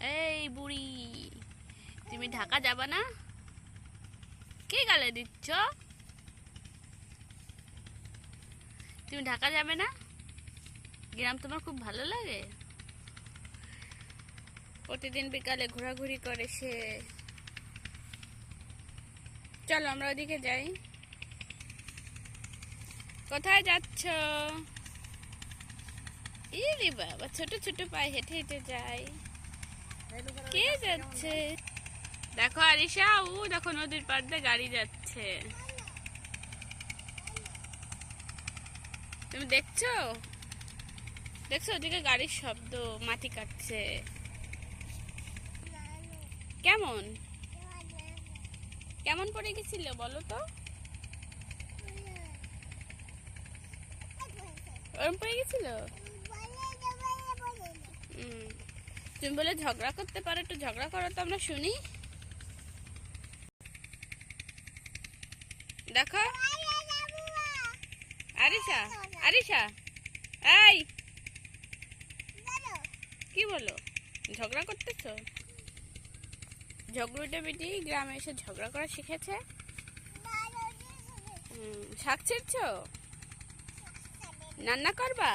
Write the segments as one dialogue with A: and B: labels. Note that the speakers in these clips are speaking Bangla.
A: এই বুড়ি, তুমি ঢাকা যাবা না? কে গালে দিচ্ছ? তুমি ঢাকা যাবে না? গ্রাম তোমার খুব ভালো লাগে? প্রতিদিন বিকালে ঘোরাঘুরি করে সে। চলো আমরা ওদিকে যাই। কোথায় যাচ্ছ? ইরে বাবা, ছোট ছোট পায়ে হেঁটে হেঁটে যাই। কে যাচ্ছে? দেখো আরিশা ও দেখো নদীর পাড় দিয়ে গাড়ি যাচ্ছে। তুমি দেখছ? দেখছ ওদিকে গাড়ির শব্দ, মাটি কাটছে। কেমন? কেমন পড়ে গেছিল বলো তো? ওরম পড়ে গেছিল? তুমি বলে ঝগড়া করতে পারো, একটু ঝগড়া করো তো আমরা শুনি। দেখো। আরিশা আরিশা, এই। কি বলো? ঝগড়া করতেছো? ঝগড়ুটে বেটি গ্রামে এসে ঝগড়া করা শিখেছে? শাক ছিঁড়ছো? রান্না করবা?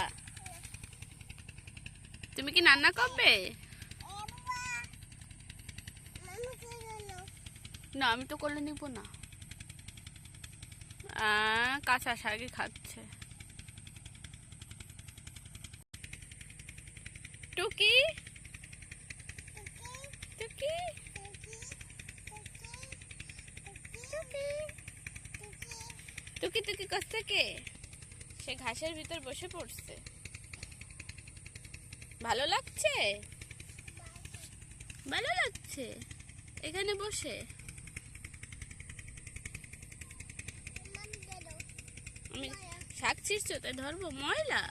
A: তুমি কি রান্না করবে? না, আমি তো করলে নিব না। কাঁচা শাকই খাচ্ছে। টুকি? টুকি? টুকি? টুকি করছে কে সে ঘাসের ভিতর বসে পড়ছে। ভালো লাগছে? ভালো লাগছে? এখানে বসে। আমি শাক ছিঁড়ছো তাই ধরবো? ময়লা?